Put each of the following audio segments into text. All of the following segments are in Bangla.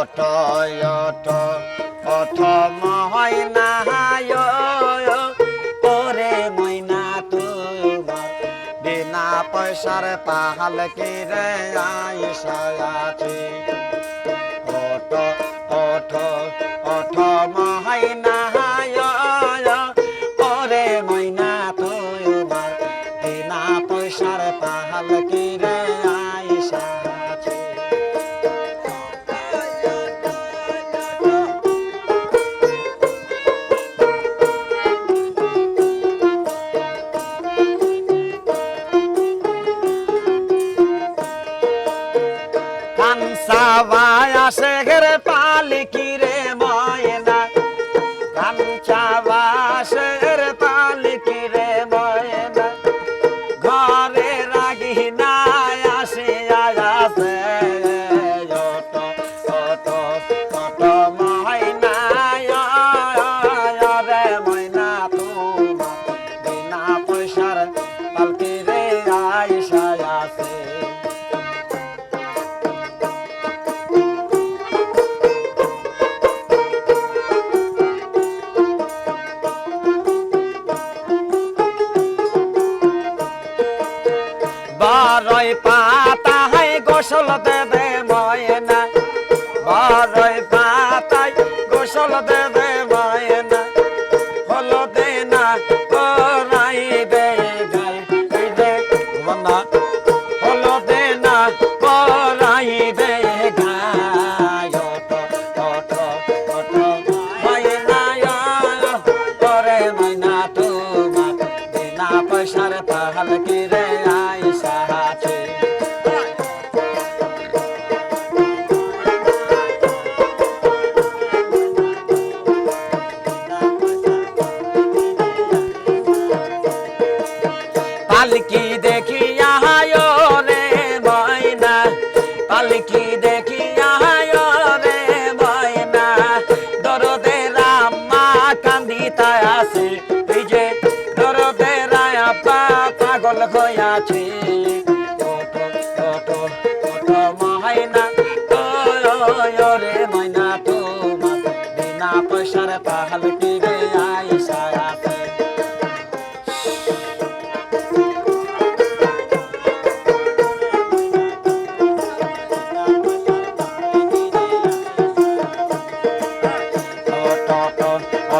অট অট হয় না ওরে ময়না তোমার বিনা পয়সার পাহাল কিরে আইসা আছে? কানসা বায়া শেখের পালিকি রে ময়না। কানচা বাসের পালিকি রে বারই পাতায় গোসল দেবে ময়না। বারই পাতায় গোসল দেবে ময়না। হলো দে না করাই দে গাই এই দে বন্ধা হলো দে না করাই দে গাই অট অট অট, ময়না করে ময়না, তোমার বিনা পয়সার পাহাল কিরে আইসা আছে পালকি দেখিয়া রে ময়না, পালকি দেখিয়া রে ময়না। দরদে রাম্মা কান্দিতা আছে এই যে দরদে রায় পাগল হইয়াছে।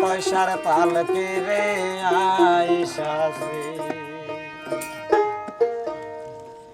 পয়সার পালকি রে আইসা আছে